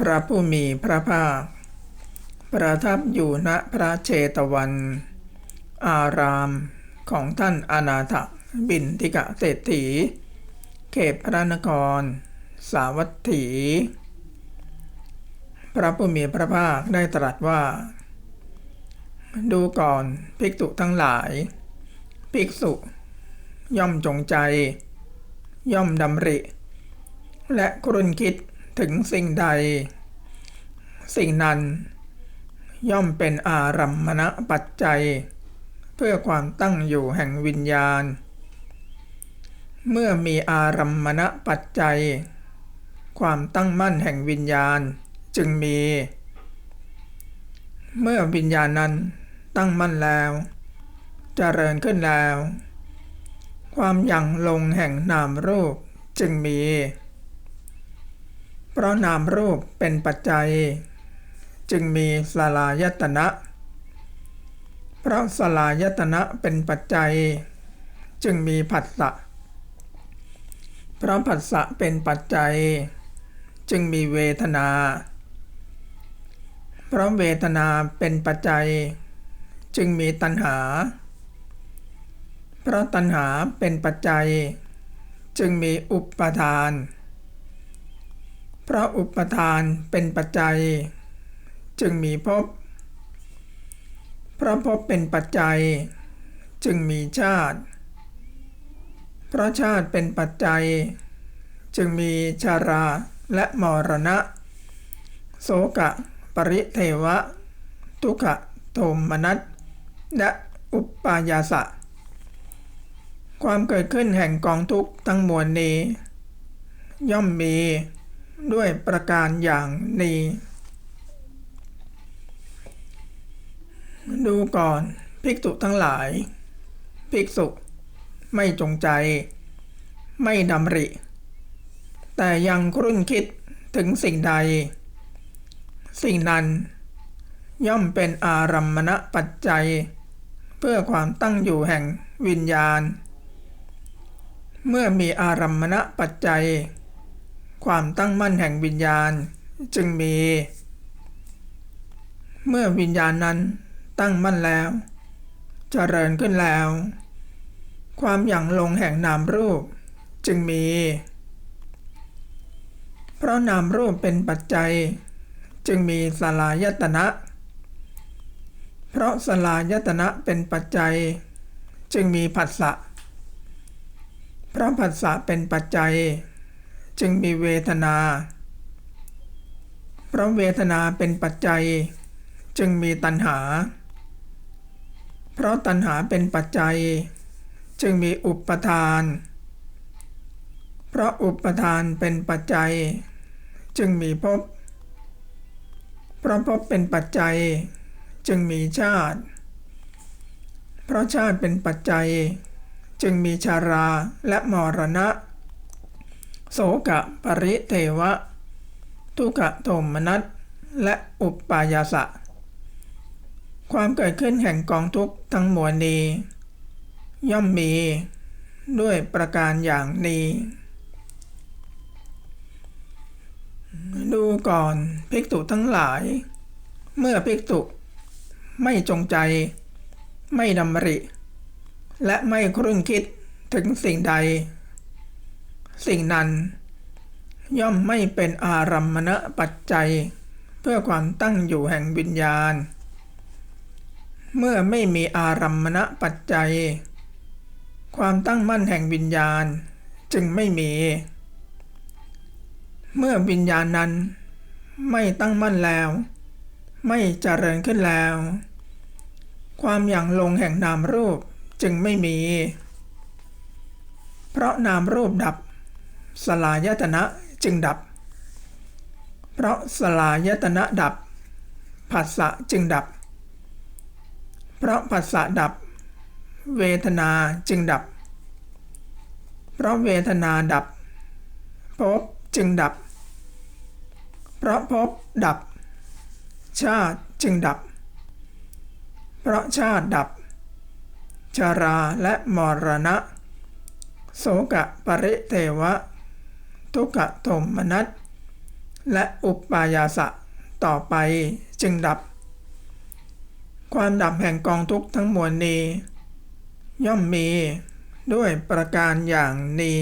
พระผู้มีพระภาค ประทับอยู่ณพระเชตวัน อารามของท่านอนาถบินทิกะเศรษฐี เขตพระนคร สาวัตถี พระผู้มีพระภาคได้ตรัสว่า ดูก่อนภิกษุทั้งหลาย ภิกษุ ย่อมจงใจ ย่อมดำริ และครุนคิด ถึงสิ่งใด สิ่งนั้น ย่อมเป็นอารัมมณปัจจัย เพื่อความตั้งอยู่แห่งวิญญาณ เมื่อมีอารัมมณปัจจัย ความตั้งมั่นแห่งวิญญาณจึงมี เมื่อวิญญาณนั้นตั้งมั่นแล้วเจริญขึ้นแล้ว ความยั่งลงแห่งนามรูปจึงมี เพราะนามรูปเป็นปัจจัย จึงมีสลายตนะ เพราะสลายตนะเป็นปัจจัย จึงมีผัสสะเพราะผัสสะเป็นปัจจัย จึงมีเวทนา เพราะเวทนาเป็นปัจจัย จึงมีตัณหา เพราะตัณหาเป็นปัจจัย จึงมีอุปาทาน เพราะอุปทานเป็นปัจจัย จึงมีภพ เพราะภพเป็นปัจจัย จึงมีชาติ เพราะชาติเป็นปัจจัย จึงมีชาราและมรณะ โสกะ ปริเทวะ ทุกขโทมนัสและอุปปายาสะ ความเกิดขึ้นแห่งกองทุกข์ทั้งมวลนี้ ย่อมมี ด้วยประการอย่างนี้ ดูก่อนภิกษุทั้งหลาย ภิกษุไม่จงใจ ไม่ดำริ แต่ยังครุ่นคิดถึงสิ่งใด สิ่งนั้นย่อมเป็นอารัมมณปัจจัย เพื่อความตั้งอยู่แห่งวิญญาณ เมื่อมีอารัมมณปัจจัย ความตั้งมั่นแห่งวิญญาณจึงมี เมื่อวิญญาณนั้นตั้งมั่นแล้วเจริญขึ้นแล้ว ความหยั่งลงแห่งนามรูปจึงมี เพราะนามรูปเป็นปัจจัย จึงมีสลายตนะ เพราะสลายตนะเป็นปัจจัย จึงมีผัสสะเพราะผัสสะเป็นปัจจัย จึงมีเวทนาเพราะเวทนาเป็นปัจจัย จึงมีตัณหา เพราะตัณหาเป็นปัจจัย จึงมีอุปทาน เพราะอุปทานเป็นปัจจัย จึงมีภพเพราะภพเป็นปัจจัย จึงมีชาติ เพราะชาติเป็นปัจจัย จึงมีชาราและมรณะ โสกะปริเทวะ ทุกขโทมนัสและอุปปายาสะ ความเกิดขึ้นแห่งกองทุกข์ทั้งมวลนี้ ย่อมมี ด้วยประการอย่างนี้ ดูก่อนภิกษุทั้งหลาย เมื่อภิกษุไม่จงใจ ไม่ดำริ และไม่ครุ่นคิดถึงสิ่งใด สิ่งนั้น ย่อมไม่เป็นอารัมมณะปัจจัย เพื่อความตั้งอยู่แห่งวิญญาณ เมื่อไม่มีอารัมมณะปัจจัย ความตั้งมั่นแห่งวิญญาณจึงไม่มี เมื่อวิญญาณนั้นไม่ตั้งมั่นแล้ว ไม่เจริญขึ้นแล้ว ความอย่างลงแห่งนามรูปจึงไม่มี เพราะนามรูปดับ สลายตนะจึงดับ เพราะสลายตนะดับผัสสะจึงดับ เพราะผัสสะดับ เวทนาจึงดับ เพราะเวทนาดับภพจึงดับ เพราะภพดับ ชาติจึงดับ เพราะชาติดับ ชาราและมรณะ โสกะปริเทวะ ทุกขโทมนัสและอุปปายาสะต่อไปจึงดับ ความดับแห่งกองทุกข์ทั้งมวลนี้ ย่อมมีด้วยประการอย่างนี้